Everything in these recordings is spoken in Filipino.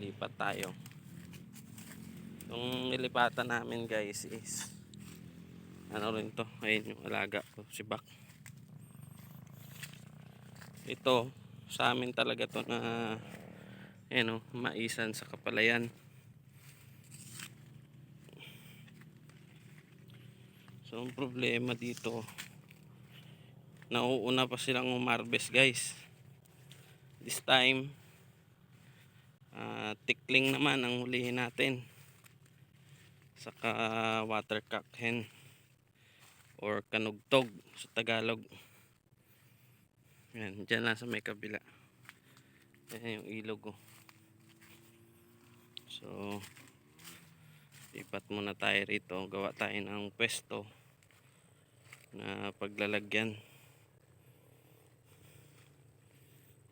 lipat tayo. Yung nilipatan namin guys is ano rin to, ayun yung alaga ko, si Bak. Ito, sa amin talaga to na ayun o, maisan sa kapalayan. So, ang problema dito, nauuna pa silang umarbes guys. This time, tikling naman ang hulihin natin. Saka watercock hen or kanugtog sa Tagalog. Yan, dyan lang sa may kabila. Yan yung ilog oh. So, lipat muna tayo rito. Gawa tayo ng pwesto na paglalagyan.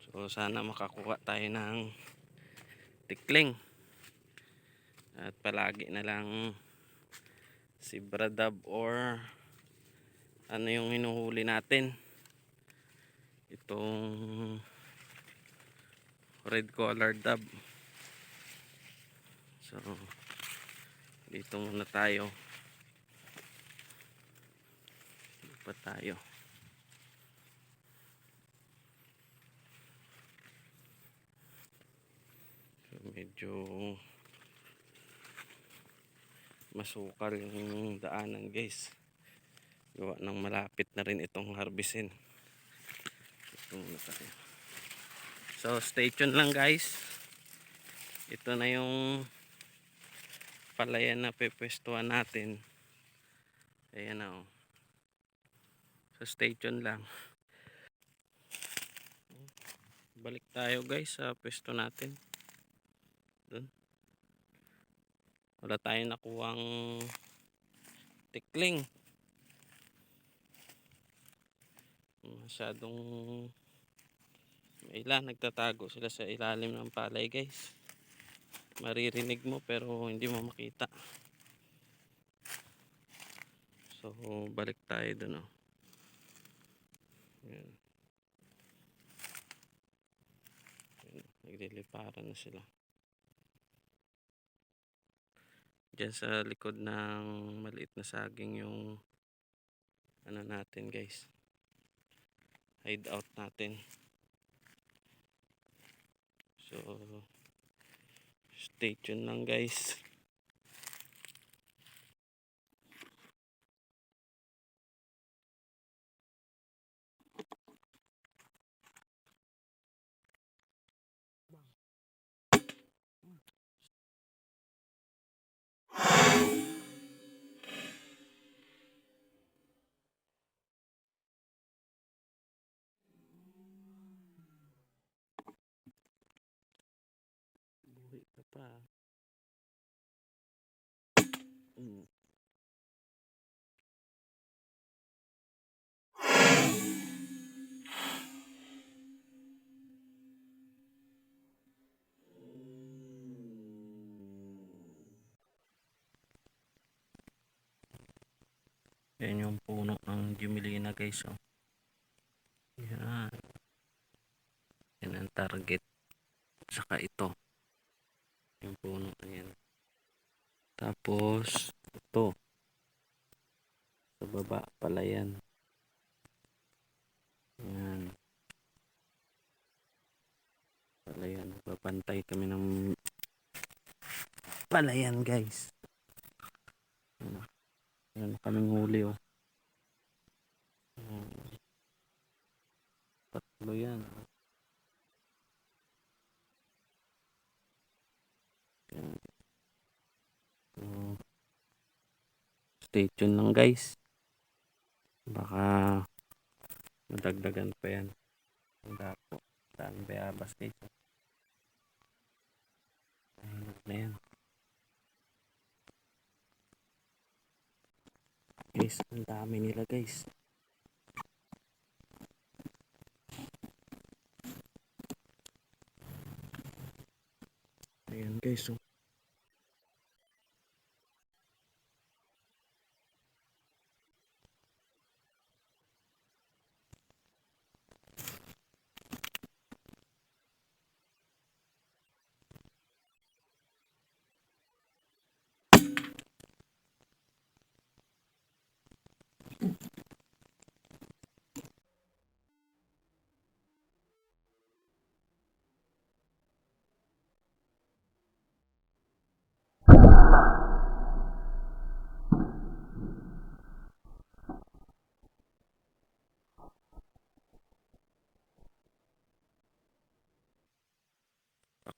So, sana makakuha tayo ng tikling. At palagi na lang si Bradab or ano yung hinuhuli natin. Itong red collar dab. So, dito muna tayo. Lipat tayo. So, medyo masukal yung daanan guys. Gawa ng malapit na rin itong harbisin. So stay tuned lang guys. Ito na yung palayan na pepwestuhan natin. Ayan na oh. So stay tuned lang. Balik tayo guys sa pwesto natin dun. Wala tayong nakuhang tikling. Masyadong ilan nagtatago sila sa ilalim ng palay guys. Maririnig mo pero hindi mo makita. So balik tayo dun oh. Yan. Yan, nagliliparan na sila Diyan sa likod ng maliit na saging yung ano natin guys. Hideout natin. So stay tuned lang guys. Pa. Mm. Yan yung puno ng Jumelina guys. Oh. Yan. Yan ang target. Saka ito. Yung puno na yan. Tapos, ito. Sa baba pala yan. Yan. Palayan. Babantay kami ng palayan guys. Yan. Yan kaming huli oh. Tatlo. Yan. So, stay tuned lang guys. Baka madagdagan pa yan. Ang dapo. Daan bayabas guys. Ayun na yan. Guys, ang dami nila guys. Ayan guys, oh.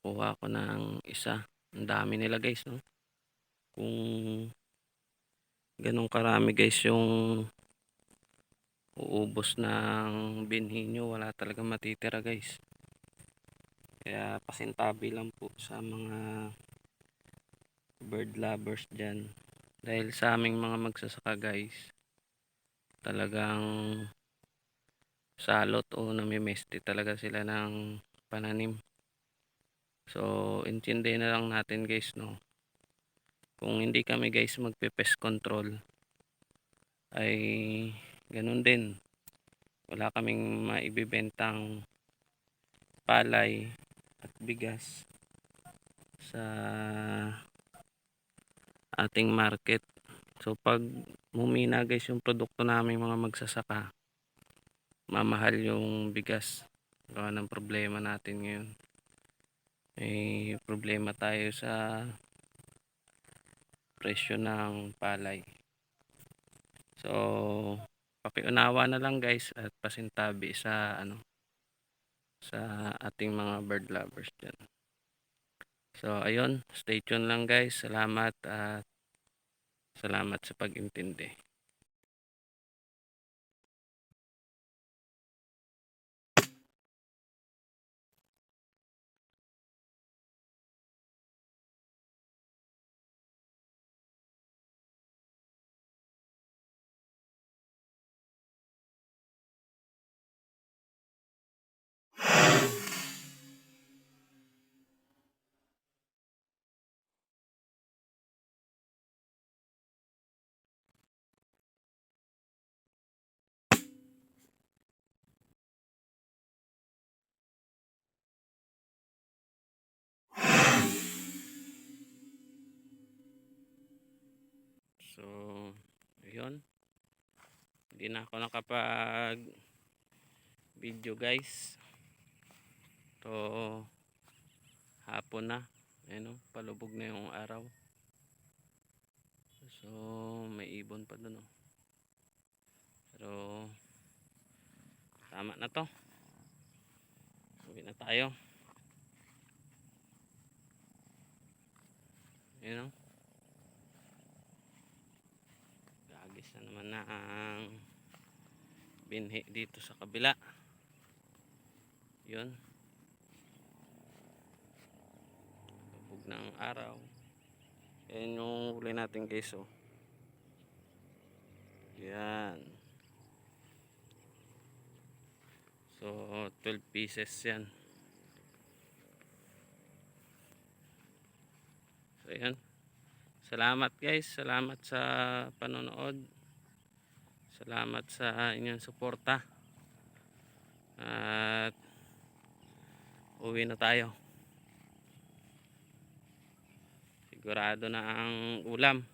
Nakakuha ko ng isa. Ang dami nila guys, no? Kung ganong karami guys yung uubos ng binhi nyo, wala talaga matitira guys. Kaya pasintabi lang po sa mga bird lovers dyan. Dahil sa aming mga magsasaka guys, talagang salot o namimesti talaga sila ng pananim. So, intindihin na lang natin guys, no? Kung hindi kami guys magpe-pest control, ay ganun din. Wala kaming maibibentang palay at bigas sa ating market. So, pag mumina guys yung produkto namin mga magsasaka, mamahal yung bigas. Gawa ng problema natin ngayon. May problema tayo sa presyo ng palay. So, pakiunawa na lang guys at pasintabi sa ano sa ating mga bird lovers dyan. So, ayun. Stay tuned lang guys. Salamat at salamat sa pag-intindi. So, ayun. Hindi na ako nakapag video guys. To hapon na. Ayun o, palubog na yung araw. So, may ibon pa dun o. Pero, tama na to. Uwi na tayo. Ayun o. Na naman na ang binhi dito sa kabila. Yun. Lubog ng araw. Yan yung huli natin guys oh. Yan. So 12 pieces yan. So yan. Salamat guys, salamat sa panonood. Salamat sa inyong suporta. At uwi na tayo. Sigurado na ang ulam.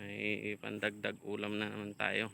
May pandagdag ulam na naman tayo.